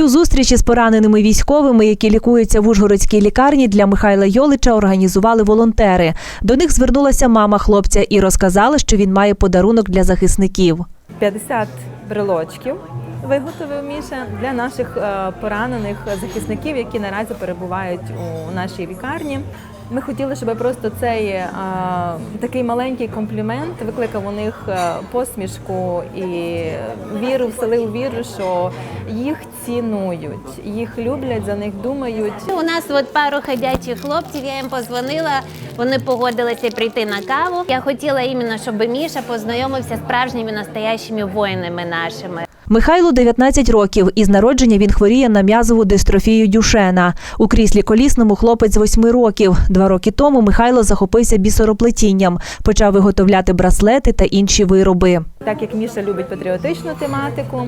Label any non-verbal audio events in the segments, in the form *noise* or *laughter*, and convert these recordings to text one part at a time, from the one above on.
Цю зустріч із пораненими військовими, які лікуються в Ужгородській лікарні, для Михайла Йолича організували волонтери. До них звернулася мама хлопця і розказала, що він має подарунок для захисників. 50 брелочків виготовив Міша для наших е, поранених захисників, які наразі перебувають у нашій лікарні. Ми хотіли, щоб просто цей е, такий маленький комплімент викликав у них е, посмішку і віру, вселив віру, що їх цінують, їх люблять, за них думають. У нас от пару ходячих хлопців, я їм позвонила, вони погодилися прийти на каву. Я хотіла іменно, щоб Міша познайомився з справжніми настоящими воїнами нашими. Михайлу 19 років. Із народження він хворіє на м'язову дистрофію Дюшена. У кріслі колісному хлопець 8 років. Два роки тому Михайло захопився бісероплетінням, почав виготовляти браслети та інші вироби. Так як Міша любить патріотичну тематику,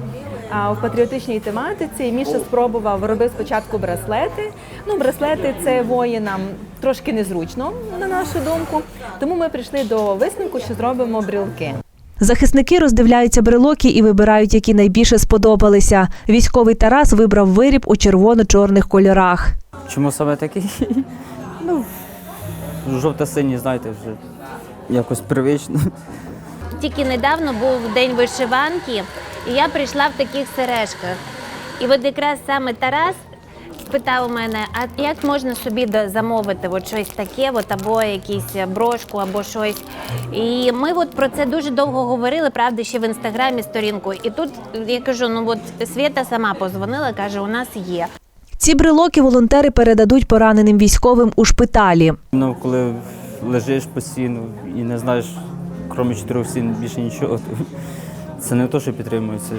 а в патріотичній тематиці Міша спробував робив спочатку браслети. Ну, браслети це воїнам трошки незручно, на нашу думку. Тому ми прийшли до висновку, що зробимо брілки. Захисники роздивляються брелоки і вибирають, які найбільше сподобалися. Військовий Тарас вибрав виріб у червоно-чорних кольорах. Чому саме такий? *laughs* Ну, жовто-синій, знаєте, вже якось привично. Тільки недавно був день вишиванки, і я прийшла в таких сережках. І от якраз саме Тарас спитав у мене, а як можна собі замовити от щось таке, от, або якусь брошку, або щось. І ми от про це дуже довго говорили, правда, ще в інстаграмі сторінку. І тут я кажу: ну от Свята сама позвонила, каже, у нас є. Ці брелоки волонтери передадуть пораненим військовим у шпиталі. Ну, коли лежиш постійно і не знаєш, крім чотирьох стін, більше нічого, то це не те, що підтримує, це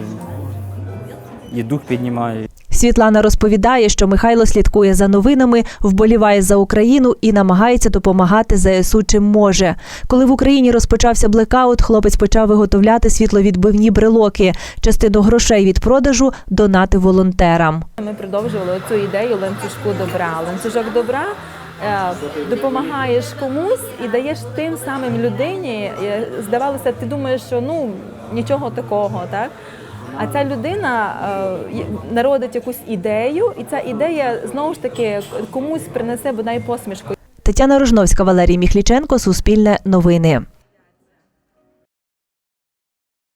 і дух піднімає. Світлана розповідає, що Михайло слідкує за новинами, вболіває за Україну і намагається допомагати ЗСУ чим може. Коли в Україні розпочався блекаут, хлопець почав виготовляти світловідбивні брелоки. Частину грошей від продажу донати волонтерам. Ми продовжували цю ідею ланцюжку добра. Ланцюжок добра е, допомагаєш комусь і даєш тим самим людині. е, Здавалося, ти думаєш, що ну нічого такого, так? А ця людина е, народить якусь ідею, і ця ідея знову ж таки комусь принесе бодай посмішку. Тетяна Рожновська, Валерій Міхліченко, Суспільне новини.